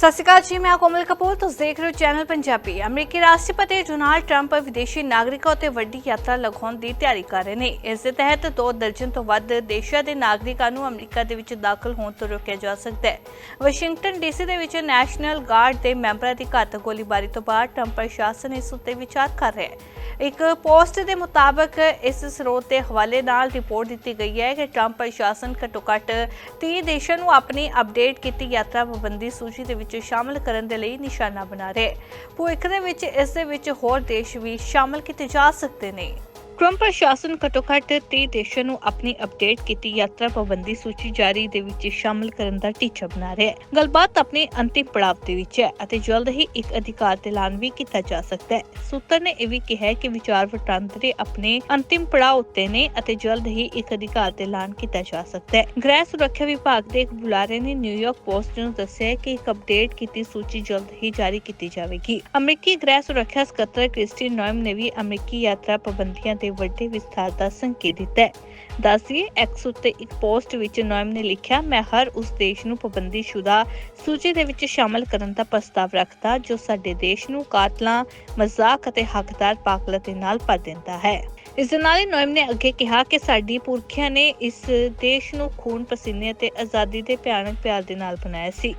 ਸਤਿ ਸ਼੍ਰੀ ਅਕਾਲ ਜੀ, ਮੈਂ ਕੋਮਲ ਕਪੂਰ। ਤੁਸੀਂ ਦੇਖ ਰਹੇ ਹੋ ਚੈਨਲ ਪੰਜਾਬੀ। ਅਮਰੀਕੀ ਰਾਸ਼ਟਰਪਤੀ ਡੋਨਾਲਡ ਟਰੰਪ ਵਿਦੇਸ਼ੀ ਨਾਗਰਿਕਾਂ ਉੱਤੇ ਵੱਡੀ ਯਾਤਰਾ ਲਗਾਉਣ ਦੀ ਤਿਆਰੀ ਕਰ ਰਹੇ ਨੇ। ਇਸ ਦੇ ਤਹਿਤ ਦੋ ਦਰਜਨ ਤੋਂ ਵੱਧ ਦੇਸ਼ਾਂ ਦੇ ਨਾਗਰਿਕਾਂ ਨੂੰ ਅਮਰੀਕਾ ਦੇ ਵਿੱਚ ਦਾਖਲ ਹੋਣ ਤੋਂ ਰੋਕਿਆ ਜਾ ਸਕਦਾ ਹੈ। ਵਾਸ਼ਿੰਗਟਨ ਡੀਸੀ ਦੇ ਵਿੱਚ ਨੈਸ਼ਨਲ ਗਾਰਡ ਦੇ ਮੈਂਬਰਾਂ ਦੀ ਘਾਤਕ ਗੋਲੀਬਾਰੀ ਤੋਂ ਬਾਅਦ ਟਰੰਪ ਪ੍ਰਸ਼ਾਸਨ ਇਸ ਉੱਤੇ ਵਿਚਾਰ ਕਰ ਰਿਹਾ ਹੈ। ਇੱਕ ਪੋਸਟ ਦੇ ਮੁਤਾਬਕ ਇਸ ਸਰੋਤ ਦੇ ਹਵਾਲੇ ਨਾਲ ਰਿਪੋਰਟ ਦਿੱਤੀ ਗਈ ਹੈ ਕਿ ਟਰੰਪ ਪ੍ਰਸ਼ਾਸਨ ਘੱਟੋ-ਘੱਟ 30 ਦੇਸ਼ਾਂ ਨੂੰ ਆਪਣੀ ਅਪਡੇਟ ਕੀਤੀ ਯਾਤਰਾ ਪਾਬੰਦੀ ਸੂਚੀ ਦੇ ਵਿੱਚ ਸ਼ਾਮਲ ਕਰਨ ਦੇ ਲਈ ਨਿਸ਼ਾਨਾ ਬਣਾ ਰਿਹਾ। ਹੈ ਭਵਿੱਖ ਦੇ ਵਿੱਚ ਇਸ ਦੇ ਵਿੱਚ ਹੋਰ ਦੇਸ਼ ਵੀ ਸ਼ਾਮਲ ਕੀਤੇ ਜਾ ਸਕਦੇ ਨੇ। ਟਰੰਪ ਪ੍ਰਸ਼ਾਸਨ ਘੱਟੋ-ਘੱਟ 30 ਦੇਸ਼ਾਂ ਨੂੰ ਆਪਣੀ ਅਪਡੇਟ ਕੀਤੀ ਯਾਤਰਾ ਪਾਬੰਦੀ ਸੂਚੀ ਜਾਰੀ ਦੇ ਵਿੱਚ ਸ਼ਾਮਲ ਕਰਨ ਦਾ ਟੀਚਾ ਬਣਾ ਰਿਹਾ ਹੈ। ਗੱਲਬਾਤ ਆਪਣੇ ਅੰਤਿਮ ਪੜਾਅ ਦੇ ਵਿੱਚ ਹੈ ਅਤੇ ਜਲਦ ਹੀ ਇੱਕ ਅਧਿਕਾਰ ਤੇ ਐਲਾਨ ਵੀ ਕੀਤਾ ਜਾ ਸਕਦਾ ਹੈ। ਸੂਤਰ ਨੇ ਇਹ ਵੀ ਕਿਹਾ ਕਿ ਵਿਚਾਰ ਵਟਾਂਦਰੇ ਆਪਣੇ ਅੰਤਿਮ ਪੜਾਅ ਉੱਤੇ ਨੇ ਅਤੇ ਜਲਦ ਹੀ ਇੱਕ ਅਧਿਕਾਰ ਐਲਾਨ ਕੀਤਾ ਜਾ ਸਕਦਾ ਹੈ। ਗ੍ਰਹਿ ਸੁਰੱਖਿਆ ਵਿਭਾਗ ਦੇ ਇੱਕ ਬੁਲਾਰੇ ਨੇ ਨਿਊਯਾਰਕ ਪੋਸਟ ਨੂੰ ਦੱਸਿਆ ਕਿ ਇੱਕ ਅਪਡੇਟ ਕੀਤੀ ਸੂਚੀ ਜਲਦ ਹੀ ਜਾਰੀ ਕੀਤੀ ਜਾਵੇਗੀ। ਅਮਰੀਕੀ ਗ੍ਰਹਿ ਸੁਰੱਖਿਆ ਸਕੱਤਰ ਕ੍ਰਿਸਟੀਨ ਨੋਇਮ ਨੇ ਵੀ ਅਮਰੀਕੀ ਯਾਤਰਾ ਪਾਬੰਦੀਆਂ ਦੇ ਵੱਡੇ ਵਿਸਥਾਰ ਦਾ ਸੰਕੇਤ ਦਿੱਤਾ ਹੈ। ਦੱਸਿਏ ਐਕਸ ਉੱਤੇ ਇੱਕ ਪੋਸਟ ਵਿੱਚ ਨੋਇਮ ਨੇ ਲਿਖਿਆ, ਮੈਂ ਹਰ ਉਸ ਦੇਸ਼ ਨੂੰ ਪਾਬੰਦੀਸ਼ੁਦਾ ਸੂਚੀ ਦੇ ਵਿੱਚ ਸ਼ਾਮਲ ਕਰਨ ਦਾ ਪ੍ਰਸਤਾਵ ਰੱਖਦਾ ਜੋ ਸਾਡੇ ਦੇਸ਼ ਨੂੰ ਕਾਤਲਾਂ, ਮਜ਼ਾਕ ਅਤੇ ਹੱਕਦਾਰ ਪਾਗਲਤ ਦੇ ਨਾਲ ਭਰ ਦਿੰਦਾ ਹੈ। ਇਸ ਦੇ ਨਾਲ ਹੀ ਨੋਇਮ ਨੇ ਅੱਗੇ ਕਿਹਾ ਕਿ ਸਾਡੀ ਪੁਰਖਿਆਂ ਨੇ ਇਸ ਦੇਸ਼ ਨੂੰ ਖੂਨ ਪਸੀਨੇ ਅਤੇ ਆਜ਼ਾਦੀ ਦੇ ਭਿਆਨਕ ਪਿਆਰ ਦੇ ਨਾਲ ਬਣਾਇਆ ਸੀ।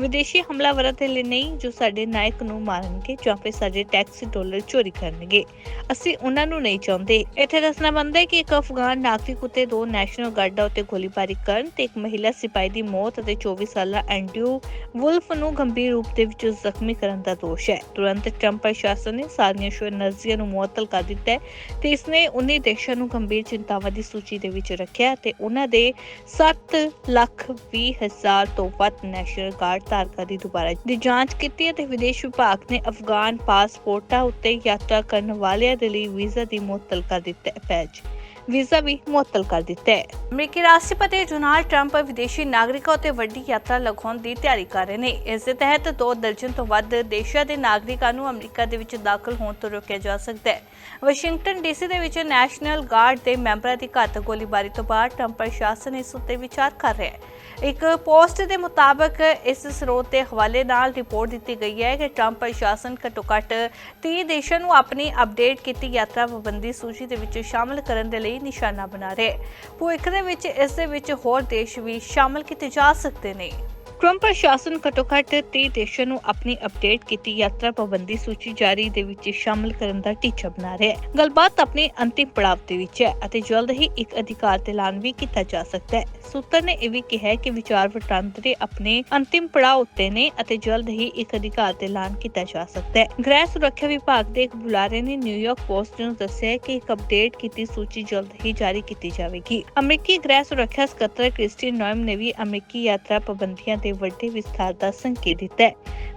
ਵਿਦੇਸ਼ੀ ਹਮਲਾਵਰਾਂ ਦੇ ਲਈ ਨਹੀਂ, ਜੋ ਸਾਡੇ ਨਾਇਕ ਨੂੰ ਮਾਰਨਗੇ ਜਾਂ ਫਿਰ ਸਾਡੇ ਟੈਕਸ ਡਾਲਰ ਚੋਰੀ ਕਰਨਗੇ। ਅਸੀਂ ਉਹਨਾਂ ਨੂੰ ਨਹੀਂ ਚਾਹੁੰਦੇ। ਇੱਥੇ ਦੱਸਣਾ ਬਣਦਾ ਹੈ ਕਿ ਇੱਕ ਅਫਗਾਨ ਨਾਗਰਿਕ ਉਤੇ ਦੋ ਨੈਸ਼ਨਲ ਗਾਰਡਾਂ ਉਤੇ ਗੋਲੀਬਾਰੀ ਕਰਨ ਤੇ ਇੱਕ ਮਹਿਲਾ ਸਿਪਾਹੀ ਦੀ ਮੌਤ ਅਤੇ 24 ਸਾਲਾ ਐਂਡਰਿਊ ਵੁਲਫ ਨੂੰ ਗੰਭੀਰ ਰੂਪ ਦੇ ਵਿੱਚ ਜ਼ਖਮੀ ਕਰਨ ਦਾ ਦੋਸ਼ ਹੈ। ਤੁਰੰਤ ਟਰੰਪ ਪ੍ਰਸ਼ਾਸਨ ਨੇ ਸਾਰੀਆਂ ਸ਼ੋਰ ਨੂੰ ਮੁਅੱਤਲ ਕਰ ਦਿੱਤਾ ਹੈ ਤੇ ਇਸਨੇ 19 ਦੇਸ਼ਾਂ ਨੂੰ ਗੰਭੀਰ ਚਿੰਤਾਵਾਂ ਦੀ ਸੂਚੀ ਦੇ ਵਿੱਚ ਰੱਖਿਆ ਤੇ ਉਹਨਾਂ ਦੇ 7 ਲੱਖ 20 ਹਜ਼ਾਰ ਤੋਂ ਵੱਧ ਨੈਸ਼ਨਲ ਗਾਰਡ ਧਾਰਕਾਂ ਦੀ ਦੁਬਾਰਾ। ਦੀ ਜਾਂਚ ਕੀਤੀ ਅਤੇ ਵਿਦੇਸ਼ ਵਿਭਾਗ ਨੇ ਅਫਗਾਨ ਪਾਸਪੋਰਟਾਂ ਉੱਤੇ ਯਾਤਰਾ ਕਰਨ ਵਾਲਿਆਂ ਦੇ ਲਈ ਵੀਜ਼ਾ ਦੀ ਮੁਅੱਤਲ ਕਰ ਦਿੱਤਾ ਹੈ। ਪੈਚ ਵੀਜ਼ਾ ਵੀ ਮੁਅੱਤਲ ਕਰ ਦਿੱਤਾ ਹੈ। ਅਮਰੀਕੀ ਰਾਸ਼ਟਰਪਤੀ ਡੋਨਾਲਡ ਟਰੰਪ ਵਿਦੇਸ਼ੀ ਨਾਗਰਿਕਾਂ ਉੱਤੇ ਵੱਡੀ ਯਾਤਰਾ ਲਗਾਉਣ ਦੀ ਤਿਆਰੀ ਕਰ ਰਹੇ ਨੇ। ਇਸ ਦੇ ਤਹਿਤ ਦੋ ਦਰਜਨ ਤੋਂ ਵੱਧ ਦੇਸ਼ਾਂ ਦੇ ਨਾਗਰਿਕਾਂ ਨੂੰ ਅਮਰੀਕਾ ਦੇ ਵਿੱਚ ਦਾਖਲ ਹੋਣ ਤੋਂ ਰੋਕਿਆ ਜਾ ਸਕਦਾ ਹੈ। ਵਾਸ਼ਿੰਗਟਨ ਡੀਸੀ ਦੇ ਵਿੱਚ ਨੈਸ਼ਨਲ ਗਾਰਡ ਦੇ ਮੈਂਬਰਾਂ ਦੀ ਘਾਤਕ ਗੋਲੀਬਾਰੀ ਤੋਂ ਬਾਅਦ ਟਰੰਪ ਪ੍ਰਸ਼ਾਸਨ ਇਸ ਉੱਤੇ ਵਿਚਾਰ ਕਰ ਰਿਹਾ ਹੈ। ਇੱਕ ਪੋਸਟ ਦੇ ਮੁਤਾਬਕ ਇਸ ਸਰੋਤ ਦੇ ਹਵਾਲੇ ਨਾਲ ਰਿਪੋਰਟ ਦਿੱਤੀ ਗਈ ਹੈ ਕਿ ਟਰੰਪ ਪ੍ਰਸ਼ਾਸਨ ਘੱਟੋ-ਘੱਟ 30 ਦੇਸ਼ਾਂ ਨੂੰ ਆਪਣੀ ਅਪਡੇਟ ਕੀਤੀ ਯਾਤਰਾ ਪਾਬੰਦੀ ਸੂਚੀ ਦੇ ਵਿੱਚ ਸ਼ਾਮਲ ਕਰਨ ਦੇ ਲਈ ਨਿਸ਼ਾਨਾ ਬਣਾ ਰਿਹਾ। ਹੈ ਭਵਿੱਖ ਦੇ ਵਿੱਚ ਇਸ ਦੇ ਵਿੱਚ ਹੋਰ ਦੇਸ਼ ਵੀ ਸ਼ਾਮਲ ਕੀਤੇ ਜਾ ਸਕਦੇ ਨੇ। ਟਰੰਪ ਪ੍ਰਸ਼ਾਸਨ ਘੱਟੋ-ਘੱਟ 30 ਦੇਸ਼ਾਂ ਨੂੰ ਆਪਣੀ ਅਪਡੇਟ ਕੀਤੀ ਯਾਤਰਾ ਪਾਬੰਦੀ ਸੂਚੀ ਜਾਰੀ ਦੇ ਵਿੱਚ ਸ਼ਾਮਲ ਕਰਨ ਦਾ ਟੀਚਾ ਬਣਾ ਰਿਹਾ ਹੈ। ਗੱਲਬਾਤ ਆਪਣੇ ਅੰਤਿਮ ਪੜਾਅ ਦੇ ਵਿੱਚ ਹੈ ਅਤੇ ਜਲਦ ਹੀ ਇੱਕ ਅਧਿਕਾਰ ਤੇ ਐਲਾਨ ਵੀ ਕੀਤਾ ਜਾ ਸਕਦਾ ਹੈ। ਸੂਤਰ ਨੇ ਇਹ ਵੀ ਕਿਹਾ ਕਿ ਵਿਚਾਰ ਵਟਾਂਦਰੇ ਆਪਣੇ ਅੰਤਿਮ ਪੜਾਅ ਉੱਤੇ ਨੇ ਅਤੇ ਜਲਦ ਹੀ ਇੱਕ ਅਧਿਕਾਰ ਤੇ ਐਲਾਨ ਕੀਤਾ ਜਾ ਸਕਦਾ ਹੈ। ਗ੍ਰਹਿ ਸੁਰੱਖਿਆ ਵਿਭਾਗ ਦੇ ਇੱਕ ਬੁਲਾਰੇ ਨੇ ਨਿਊਯਾਰਕ ਪੋਸਟ ਨੂੰ ਦੱਸਿਆ ਕਿ ਇੱਕ ਅਪਡੇਟ ਕੀਤੀ ਸੂਚੀ ਜਲਦ ਹੀ ਜਾਰੀ ਕੀਤੀ ਜਾਵੇਗੀ। ਅਮਰੀਕੀ ਗ੍ਰਹਿ ਸੁਰੱਖਿਆ ਸਕੱਤਰ ਕ੍ਰਿਸਟੀਨ ਨੋਇਮ ਨੇ ਵੀ ਅਮਰੀਕੀ ਯਾਤਰਾ ਪਾਬੰਦੀਆਂ ਦੇ ਵੱਡੇ ਵਿਸਥਾਰ ਦਾ ਸੰਕੇਤ ਦਿੱਤਾ ਹੈ।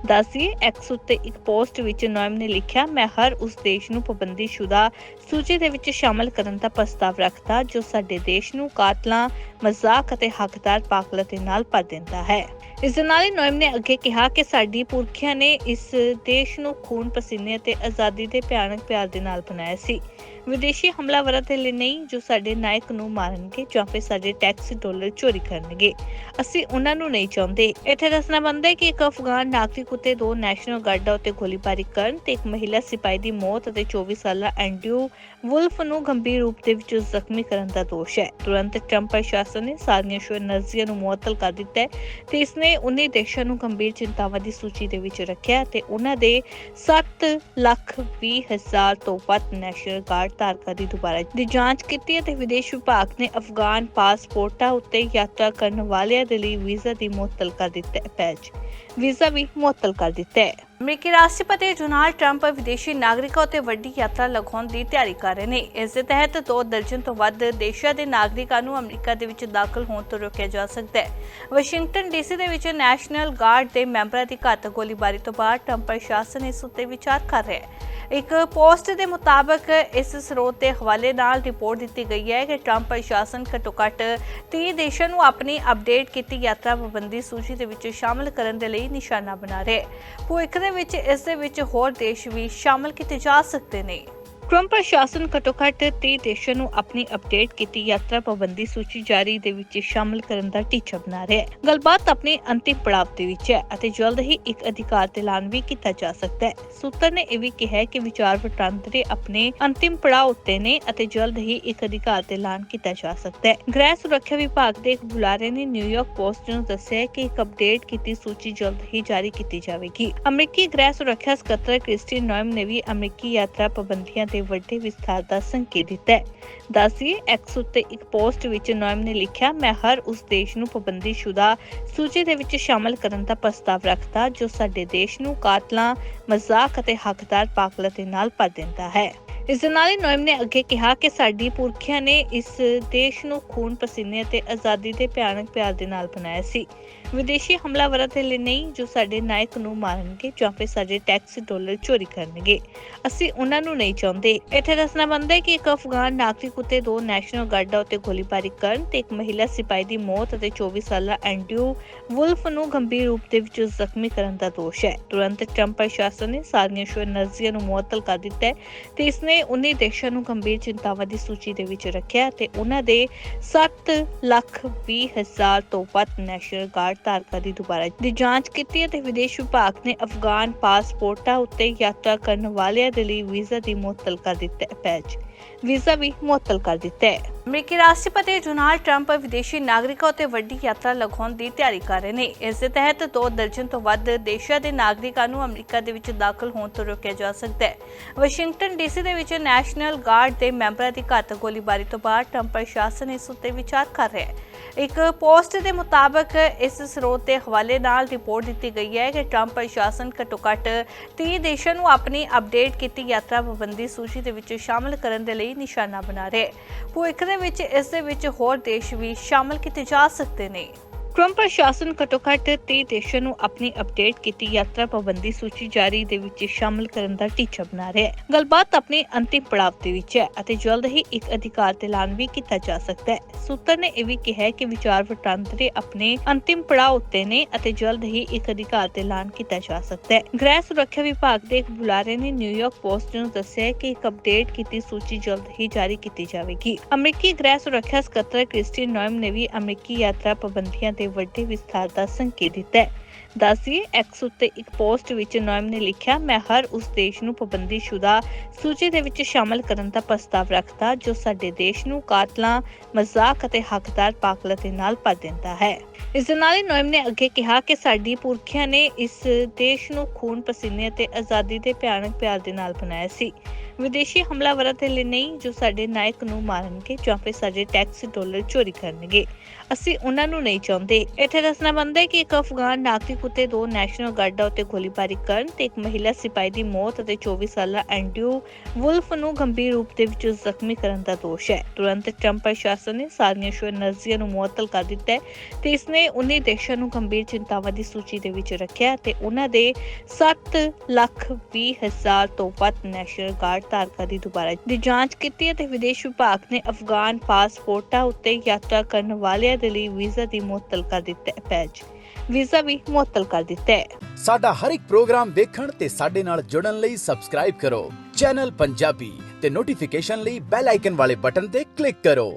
ਦੱਸਿਏ ਐਕਸ ਉੱਤੇ ਇੱਕ ਪੋਸਟ ਵਿੱਚ ਨੋਇਮ ਨੇ ਲਿਖਿਆ, ਮੈਂ ਹਰ ਉਸ ਦੇਸ਼ ਨੂੰ ਪਾਬੰਦੀਸ਼ੁਦਾ ਸੂਚੀ ਦੇ ਵਿੱਚ ਸ਼ਾਮਲ ਕਰਨ ਦਾ ਪ੍ਰਸਤਾਵ ਰੱਖਦਾ ਜੋ ਸਾਡੇ ਦੇਸ਼ ਨੂੰ ਕਾਤਲਾਂ, ਮਜ਼ਾਕ ਅਤੇ ਹੱਕਦਾਰ ਪਾਗਲਤ ਦੇ ਨਾਲ ਭਰ ਦਿੰਦਾ ਹੈ। ਇਸ ਦੇ ਨਾਲ ਹੀ ਨੋਇਮ ਨੇ ਅੱਗੇ ਕਿਹਾ ਕਿ ਸਾਡੀ ਪੁਰਖਿਆਂ ਨੇ ਇਸ ਦੇਸ਼ ਨੂੰ ਖੂਨ ਪਸੀਨੇ ਅਤੇ ਆਜ਼ਾਦੀ ਦੇ ਭਿਆਨਕ ਪਿਆਰ ਦੇ ਨਾਲ ਬਣਾਇਆ ਸੀ। ਵਿਦੇਸ਼ੀ ਹਮਲਾਵਰਾਂ ਦੇ ਲਈ ਨਹੀਂ, ਜੋ ਸਾਡੇ ਨਾਇਕ ਨੂੰ ਮਾਰਨਗੇ, ਜਾਂ ਫਿਰ ਸਾਡੇ ਟੈਕਸ ਡਾਲਰ ਚੋਰੀ ਕਰਨਗੇ। ਅਸੀਂ ਉਹਨਾਂ ਨੂੰ ਨਹੀਂ ਚਾਹੁੰਦੇ। ਇੱਥੇ ਦੱਸਣਾ ਬਣਦਾ ਹੈ ਕਿ ਇੱਕ ਅਫਗਾਨ ਨਾਗਰਿਕ ਉਤੇ ਦੋ ਨੈਸ਼ਨਲ ਗਾਰਡਾਂ ਉਤੇ ਗੋਲੀਬਾਰੀ ਕਰਨ ਤੇ ਇੱਕ ਮਹਿਲਾ ਸਿਪਾਹੀ ਦੀ ਮੌਤ ਅਤੇ 24 ਸਾਲਾ ਐਂਡਰਿਊ ਵੁਲਫ ਨੂੰ ਗੰਭੀਰ ਰੂਪ ਦੇ ਵਿੱਚ ਜ਼ਖਮੀ ਕਰਨ ਦਾ ਦੋਸ਼ ਹੈ। ਤੁਰੰਤ ਟਰੰਪ ਪ੍ਰਸ਼ਾਸਨ ਨੇ ਸਾਰੀਆਂ ਸ਼ੋਰ ਨਜ਼ਰੀਆਂ ਨੂੰ ਮੁਅੱਤਲ ਕਰ ਦਿੱਤਾ ਹੈ ਤੇ ਇਸਨੇ 19 ਦੇਸ਼ਾਂ ਨੂੰ ਗੰਭੀਰ ਚਿੰਤਾਵਾਂ ਦੀ ਸੂਚੀ ਦੇ ਵਿੱਚ ਰੱਖਿਆ ਤੇ ਉਹਨਾਂ ਦੇ 7 ਲੱਖ 20 ਹਜ਼ਾਰ ਤੋਂ ਵੱਧ ਨੈਸ਼ਨਲ ਗਾਰਡ ਧਾਰਕਾਂ ਦੀ ਦੁਬਾਰਾ ਦੀ ਜਾਂਚ ਕੀਤੀ ਅਤੇ ਵਿਦੇਸ਼ ਵਿਭਾਗ ਨੇ ਅਫਗਾਨ ਪਾਸਪੋਰਟਾਂ ਉੱਤੇ ਯਾਤਰਾ ਕਰਨ ਵਾਲਿਆਂ ਦੇ ਲਈ ਵੀਜ਼ਾ ਦੀ ਮੁਅੱਤਲ ਕਰ ਦਿੱਤਾ ਹੈ ਪੈਚ ਵੀਜ਼ਾ ਵੀ ਮੁਅੱਤਲ ਕਰ ਦਿੱਤਾ ਹੈ। ਅਮਰੀਕੀ ਰਾਸ਼ਟਰਪਤੀ ਡੋਨਾਲਡ ਟਰੰਪ ਵਿਦੇਸ਼ੀ ਨਾਗਰਿਕਾਂ ਉੱਤੇ ਵੱਡੀ ਯਾਤਰਾ ਲਗਾਉਣ ਦੀ ਤਿਆਰੀ ਕਰ ਰਹੇ ਨੇ। ਇਸ ਦੇ ਤਹਿਤ ਦੋ ਦਰਜਨ ਤੋਂ ਵੱਧ ਦੇਸ਼ਾਂ ਦੇ ਨਾਗਰਿਕਾਂ ਨੂੰ ਅਮਰੀਕਾ ਦੇ ਵਿੱਚ ਦਾਖਲ ਹੋਣ ਤੋਂ ਰੋਕਿਆ ਜਾ ਸਕਦਾ ਹੈ। ਵਾਸ਼ਿੰਗਟਨ ਡੀਸੀ ਦੇ ਵਿੱਚ ਨੈਸ਼ਨਲ ਗਾਰਡ ਦੇ ਮੈਂਬਰਾਂ ਦੀ ਘਾਤਕ ਗੋਲੀਬਾਰੀ ਤੋਂ ਬਾਅਦ ਟਰੰਪ ਪ੍ਰਸ਼ਾਸਨ ਇਸ ਉੱਤੇ ਵਿਚਾਰ ਕਰ ਰਿਹਾ ਹੈ। ਇੱਕ ਪੋਸਟ ਦੇ ਮੁਤਾਬਕ ਇਸ ਸਰੋਤ ਦੇ ਹਵਾਲੇ ਨਾਲ ਰਿਪੋਰਟ ਦਿੱਤੀ ਗਈ ਹੈ ਕਿ ਟਰੰਪ ਪ੍ਰਸ਼ਾਸਨ ਘੱਟੋ-ਘੱਟ 30 ਦੇਸ਼ਾਂ ਨੂੰ ਆਪਣੀ ਅਪਡੇਟ ਕੀਤੀ ਯਾਤਰਾ ਪਾਬੰਦੀ ਸੂਚੀ ਦੇ ਵਿੱਚ ਸ਼ਾਮਲ ਕਰਨ ਦੇ ਲਈ ਨਿਸ਼ਾਨਾ ਬਣਾ ਰਿਹਾ ਹੈ। ਭਵਿੱਖ ਦੇ ਵਿੱਚ ਇਸ ਦੇ ਵਿੱਚ ਹੋਰ ਦੇਸ਼ ਵੀ ਸ਼ਾਮਲ ਕੀਤੇ ਜਾ ਸਕਦੇ ਨੇ। ਟਰੰਪ ਪ੍ਰਸ਼ਾਸਨ ਘੱਟੋ-ਘੱਟ 30 ਦੇਸ਼ਾਂ ਨੂੰ ਆਪਣੀ ਅਪਡੇਟ ਕੀਤੀ ਯਾਤਰਾ ਪਾਬੰਦੀ ਸੂਚੀ ਜਾਰੀ ਦੇ ਵਿੱਚ ਸ਼ਾਮਲ ਕਰਨ ਦਾ ਟੀਚਾ ਬਣਾ ਰਿਹਾ ਹੈ। ਗੱਲਬਾਤ ਆਪਣੇ ਅੰਤਿਮ ਪੜਾਅ ਦੇ ਵਿੱਚ ਹੈ ਅਤੇ ਜਲਦ ਹੀ ਇੱਕ ਅਧਿਕਾਰ ਐਲਾਨ ਵੀ ਕੀਤਾ ਜਾ ਸਕਦਾ ਹੈ। ਸੂਤਰ ਨੇ ਇਹ ਵੀ ਕਿਹਾ ਕਿ ਵਿਚਾਰ ਵਟਾਂਦਰੇ ਆਪਣੇ ਅੰਤਿਮ ਪੜਾਅ ਉੱਤੇ ਨੇ ਅਤੇ ਜਲਦ ਹੀ ਇੱਕ ਅਧਿਕਾਰ ਤੇ ਐਲਾਨ ਕੀਤਾ ਜਾ ਸਕਦਾ ਹੈ। ਗ੍ਰਹਿ ਸੁਰੱਖਿਆ ਵਿਭਾਗ ਦੇ ਇੱਕ ਬੁਲਾਰੇ ਨੇ ਨਿਊਯਾਰਕ ਪੋਸਟ ਨੂੰ ਦੱਸਿਆ ਕਿ ਇੱਕ ਅਪਡੇਟ ਕੀਤੀ ਸੂਚੀ ਜਲਦ ਹੀ ਜਾਰੀ ਕੀਤੀ ਜਾਵੇਗੀ। ਅਮਰੀਕੀ ਗ੍ਰਹਿ ਸੁਰੱਖਿਆ ਸਕੱਤਰ ਕ੍ਰਿਸਟੀਨ ਨੋਇਮ ਨੇ ਵੀ ਅਮਰੀਕੀ ਯਾਤਰਾ ਪਾਬੰਦੀਆਂ ਦੇ ਵੱਡੇ ਵਿਸਥਾਰ ਦਾ ਸੰਕੇਤ ਦਿੱਤਾ ਹੈ। ਦੱਸੀਏ ਐਕਸ ਉੱਤੇ ਇੱਕ ਪੋਸਟ ਵਿੱਚ ਨੋਇਮ ਨੇ ਲਿਖਿਆ, ਮੈਂ ਹਰ ਉਸ ਦੇਸ਼ ਨੂੰ ਪਾਬੰਦੀਸ਼ੁਦਾ ਸੂਚੀ ਦੇ ਵਿੱਚ ਸ਼ਾਮਲ ਕਰਨ ਦਾ ਪ੍ਰਸਤਾਵ ਰੱਖਦਾ ਜੋ ਸਾਡੇ ਦੇਸ਼ ਨੂੰ ਕਾਤਲਾਂ, ਮਜ਼ਾਕ ਅਤੇ ਹੱਕਦਾਰ ਪਾਗਲਾਂ ਦੇ ਨਾਲ ਭਰ ਦਿੰਦਾ ਹੈ। ਇਸ ਦੇ ਨਾਲ ਹੀ ਨੋਇਮ ਨੇ ਅੱਗੇ ਕਿਹਾ ਕਿ ਸਾਡੀ ਪੁਰਖਿਆਂ ਨੇ ਇਸ ਦੇਸ਼ ਨੂੰ ਖੂਨ, ਪਸੀਨੇ ਅਤੇ ਆਜ਼ਾਦੀ ਦੇ ਭਿਆਨਕ ਪਿਆਰ ਦੇ ਨਾਲ ਬਣਾਇਆ ਸੀ। ਵਿਦੇਸ਼ੀ ਹਮਲਾਵਰਾਂ ਦੇ ਲਈ ਨਹੀਂ, ਜੋ ਸਾਡੇ ਨਾਇਕ ਨੂੰ ਮਾਰਨਗੇ ਜਾਂ ਫਿਰ ਸਾਡੇ ਟੈਕਸ ਡਾਲਰ ਚੋਰੀ ਕਰਨਗੇ। ਅਸੀਂ ਉਹਨਾਂ ਨੂੰ ਨਹੀਂ ਚਾਹੁੰਦੇ। ਇੱਥੇ ਦੱਸਣਾ ਬਣਦਾ ਹੈ ਕਿ ਇੱਕ ਅਫਗਾਨ ਨਾਗਰਿਕ ਉੱਤੇ ਦੋ ਨੈਸ਼ਨਲ ਗਾਰਡਾਂ ਉੱਤੇ ਗੋਲੀਬਾਰੀ ਕਰਨ ਤੇ ਇੱਕ ਮਹਿਲਾ ਸਿਪਾਹੀ ਦੀ ਮੌਤ ਅਤੇ 24 ਸਾਲਾ ਐਂਡਿਊ ਵੁਲਫ ਨੂੰ ਗੰਭੀਰ ਰੂਪ ਦੇ ਵਿੱਚ ਜ਼ਖਮੀ ਕਰਨ ਦਾ ਦੋਸ਼ ਹੈ। ਤੁਰੰਤ ਟਰੰਪ ਪ੍ਰਸ਼ਾਸਨ ਨੇ ਸਾਰੀਆਂ ਸ਼ੋ ਨਰਜ਼ੀਆਂ ਨੂੰ ਮੁਅੱਤਲ ਕਰ ਦਿੱਤਾ ਹੈ ਤੇ ਇਸਨੇ 19 ਦੇਸ਼ਾਂ ਨੂੰ ਗੰਭੀਰ ਚਿੰਤਾਵਾਂ ਦੀ ਸੂਚੀ ਦੇ ਵਿੱਚ ਰੱਖਿਆ ਤੇ ਉਹਨਾਂ ਦੇ 7 ਲੱਖ 20 ਹਜ਼ਾਰ ਤੋਂ ਵੱਧ ਨੈਸ਼ਨਲ ਗਾਰਡ ਧਾਰਕਾਂ ਦੀ ਦੁਬਾਰਾ ਦੀ ਜਾਂਚ ਕੀਤੀ ਅਤੇ ਵਿਦੇਸ਼ ਵਿਭਾਗ ਨੇ ਅਫਗਾਨ ਪਾਸਪੋਰਟਾਂ ਉੱਤੇ ਯਾਤਰਾ ਕਰਨ ਵਾਲਿਆਂ ਦੇ ਲਈ ਵੀਜ਼ਾ ਦੀ ਮੁਅੱਤਲ ਕਰ ਦਿੱਤਾ ਹੈ। ਪੈਚ ਵੀਜ਼ਾ ਵੀ ਮੁਅੱਤਲ ਕਰ ਦਿੱਤਾ ਹੈ। ਅਮਰੀਕੀ ਰਾਸ਼ਟਰਪਤੀ ਡੋਨਾਲਡ ਟਰੰਪ ਵਿਦੇਸ਼ੀ ਨਾਗਰਿਕਾਂ ਉੱਤੇ ਵੱਡੀ ਯਾਤਰਾ ਲਗਾਉਣ ਦੀ ਤਿਆਰੀ ਕਰ ਰਹੇ ਨੇ। ਇਸ ਦੇ ਤਹਿਤ ਦੋ ਦਰਜਨ ਤੋਂ ਵੱਧ ਦੇਸ਼ਾਂ ਦੇ ਨਾਗਰਿਕਾਂ ਨੂੰ ਅਮਰੀਕਾ ਦੇ ਵਿੱਚ ਦਾਖਲ ਹੋਣ ਤੋਂ ਰੋਕਿਆ ਜਾ ਸਕਦਾ ਹੈ। ਵਾਸ਼ਿੰਗਟਨ ਡੀਸੀ ਦੇ ਵਿੱਚ ਨੈਸ਼ਨਲ ਗਾਰਡ ਦੇ ਮੈਂਬਰਾਂ ਦੀ ਘਾਤਕ ਗੋਲੀਬਾਰੀ ਤੋਂ ਬਾਅਦ ਟਰੰਪ ਪ੍ਰਸ਼ਾਸਨ ਇਸ ਉੱਤੇ ਵਿਚਾਰ ਕਰ ਰਿਹਾ ਹੈ। ਇੱਕ ਪੋਸਟ ਦੇ ਮੁਤਾਬਕ ਇਸ ਸਰੋਤ ਦੇ ਹਵਾਲੇ ਨਾਲ ਰਿਪੋਰਟ ਦਿੱਤੀ ਗਈ ਹੈ ਕਿ ਟਰੰਪ ਪ੍ਰਸ਼ਾਸਨ ਘੱਟੋ-ਘੱਟ 30 ਦੇਸ਼ਾਂ ਨੂੰ ਆਪਣੀ ਅਪਡੇਟ ਕੀਤੀ ਯਾਤਰਾ ਪਾਬੰਦੀ ਸੂਚੀ ਦੇ ਵਿੱਚ ਸ਼ਾਮਲ ਕਰਨ ਦੇ ਲਈ ਨਿਸ਼ਾਨਾ ਬਣਾ ਰਿਹਾ। ਹੈ ਭਵਿੱਖ ਦੇ ਵਿੱਚ ਇਸ ਦੇ ਵਿੱਚ ਹੋਰ ਦੇਸ਼ ਵੀ ਸ਼ਾਮਲ ਕੀਤੇ ਜਾ ਸਕਦੇ ਨੇ। ਟਰੰਪ ਪ੍ਰਸ਼ਾਸਨ ਘੱਟੋ-ਘੱਟ 30 ਦੇਸ਼ਾਂ ਨੂੰ ਆਪਣੀ ਅਪਡੇਟ ਕੀਤੀ ਯਾਤਰਾ ਪਾਬੰਦੀ ਸੂਚੀ ਜਾਰੀ ਦੇ ਵਿੱਚ ਸ਼ਾਮਲ ਕਰਨ ਦਾ ਟੀਚਾ ਬਣਾ ਰਿਹਾ ਹੈ। ਗੱਲਬਾਤ ਆਪਣੇ ਅੰਤਿਮ ਪੜਾਅ ਦੇ ਵਿੱਚ ਹੈ ਅਤੇ ਜਲਦ ਹੀ ਇੱਕ ਅਧਿਕਾਰ ਤੇ ਐਲਾਨ ਵੀ ਕੀਤਾ ਜਾ ਸਕਦਾ ਹੈ। ਸੂਤਰ ਨੇ ਇਹ ਵੀ ਕਿਹਾ ਕਿ ਵਿਚਾਰ ਵਟਾਂਦਰੇ ਆਪਣੇ ਅੰਤਿਮ ਪੜਾਅ ਉੱਤੇ ਨੇ ਅਤੇ ਜਲਦ ਹੀ ਇੱਕ ਅਧਿਕਾਰ ਤੇ ਐਲਾਨ ਕੀਤਾ ਜਾ ਸਕਦਾ ਹੈ। ਗ੍ਰਹਿ ਸੁਰੱਖਿਆ ਵਿਭਾਗ ਦੇ ਇੱਕ ਬੁਲਾਰੇ ਨੇ ਨਿਊਯਾਰਕ ਪੋਸਟ ਨੂੰ ਦੱਸਿਆ ਕਿ ਇੱਕ ਅਪਡੇਟ ਕੀਤੀ ਸੂਚੀ ਜਲਦ ਹੀ ਜਾਰੀ ਕੀਤੀ ਜਾਵੇਗੀ। ਅਮਰੀਕੀ ਗ੍ਰਹਿ ਸੁਰੱਖਿਆ ਸਕੱਤਰ ਕ੍ਰਿਸਟੀਨ ਨੋਇਮ ਨੇ ਵੀ ਅਮਰੀਕੀ ਯਾਤਰਾ ਪਾਬੰਦੀਆਂ ਦੇ ਵੱਡੇ ਵਿਸਥਾਰ ਦਾ ਸੰਕੇਤ ਦਿੱਤਾ ਹੈ। ਦੱਸੀਏ ਐਕਸ ਉੱਤੇ ਇੱਕ ਪੋਸਟ ਵਿੱਚ ਨੋਇਮ ਨੇ ਲਿਖਿਆ, ਮੈਂ ਹਰ ਉਸ ਦੇਸ਼ ਨੂੰ ਪਾਬੰਦੀਸ਼ੁਦਾ ਸੂਚੀ ਦੇ ਵਿੱਚ ਸ਼ਾਮਲ ਕਰਨ ਦਾ ਪ੍ਰਸਤਾਵ ਰੱਖਦਾ ਜੋ ਸਾਡੇ ਦੇਸ਼ ਨੂੰ ਕਾਤਲਾਂ, ਮਜ਼ਾਕ ਅਤੇ ਹੱਕਦਾਰ ਪਾਗਲਾਂ ਦੇ ਨਾਲ ਭਰ ਦਿੰਦਾ ਹੈ। ਇਸ ਦੇ ਨਾਲ ਹੀ ਨੋਇਮ ਨੇ ਅੱਗੇ ਕਿਹਾ ਕਿ ਸਾਡੀ ਪੁਰਖਿਆਂ ਨੇ ਇਸ ਦੇਸ਼ ਨੂੰ ਖੂਨ ਪਸੀਨੇ ਅਤੇ ਆਜ਼ਾਦੀ ਦੇ ਭਿਆਨਕ ਪਿਆਰ ਦੇ ਨਾਲ ਬਣਾਇਆ ਸੀ। ਵਿਦੇਸ਼ੀ ਹਮਲਾਵਰਾਂ ਦੇ ਲਈ ਨਹੀਂ, ਜੋ ਸਾਡੇ ਨਾਇਕ ਨੂੰ ਮਾਰਨਗੇ ਜਾਂ ਫਿਰ ਸਾਡੇ ਟੈਕਸ ਡਾਲਰ ਚੋਰੀ ਕਰਨਗੇ। ਅਸੀਂ ਉਹਨਾਂ ਨੂੰ ਨਹੀਂ ਚਾਹੁੰਦੇ। ਇੱਥੇ ਦੱਸਣਾ ਬਣਦਾ ਹੈ ਕਿ ਇੱਕ ਅਫਗਾਨ ਨਾਗਰਿਕ ਉੱਤੇ ਦੋ ਨੈਸ਼ਨਲ ਗਾਰਡਾਂ ਉੱਤੇ ਗੋਲੀਬਾਰੀ ਕਰਨ ਤੇ ਇੱਕ ਮਹਿਲਾ ਸਿਪਾਹੀ ਦੀ ਮੌਤ ਅਤੇ 24 ਸਾਲਾ ਐਂਡਿਊ ਵੁਲਫ ਨੂੰ ਗੰਭੀਰ ਰੂਪ ਦੇ ਵਿੱਚ ਜ਼ਖਮੀ ਕਰਨ ਦਾ ਦੋਸ਼ ਹੈ। ਤੁਰੰਤ ਟਰੰਪ ਪ੍ਰਸ਼ਾਸਨ ਨੇ ਸਾਰੀਆਂ ਸ਼ੋ ਨਰਜ਼ੀਆਂ ਨੂੰ ਮੁਅੱਤਲ ਕਰ ਦਿੱਤਾ ਹੈ ਤੇ ਇਸਨੇ 19 ਦੇਸ਼ਾਂ ਨੂੰ ਗੰਭੀਰ ਚਿੰਤਾਵਾਂ ਦੀ ਸੂਚੀ ਦੇ ਵਿੱਚ ਰੱਖਿਆ ਤੇ ਉਹਨਾਂ ਦੇ 7 ਲੱਖ 20 ਹਜ਼ਾਰ ਤੋਂ ਵੱਧ ਨੈਸ਼ਨਲ ਗਾਰਡ ਧਾਰਕਾਂ ਦੀ ਦੁਬਾਰਾ। ਦੀ ਜਾਂਚ ਕੀਤੀ ਅਤੇ ਵਿਦੇਸ਼ ਵਿਭਾਗ ਨੇ ਅਫਗਾਨ ਪਾਸਪੋਰਟਾਂ ਉੱਤੇ ਯਾਤਰਾ ਕਰਨ ਵਾਲਿਆਂ ਦੇ ਲਈ ਵੀਜ਼ਾ ਦੀ ਮੁਅੱਤਲ ਕਰ ਦਿੱਤਾ ਹੈ ਪੈਚ ਵੀਜ਼ਾ ਵੀ ਮੁਅੱਤਲ ਕਰ ਦਿੱਤਾ ਹੈ। ਸਾਡਾ ਹਰ ਇੱਕ ਪ੍ਰੋਗਰਾਮ ਦੇਖਣ ਤੇ ਸਾਡੇ ਨਾਲ ਜੁੜਨ ਲਈ ਸਬਸਕ੍ਰਾਈਬ ਕਰੋ। ਚੈਨਲ ਪੰਜਾਬੀ ਤੇ ਨੋਟੀਫਿਕੇਸ਼ਨ ਲਈ ਬੈਲ ਆਈਕਨ ਵਾਲੇ ਬਟਨ ਤੇ ਕਲਿੱਕ ਕਰੋ।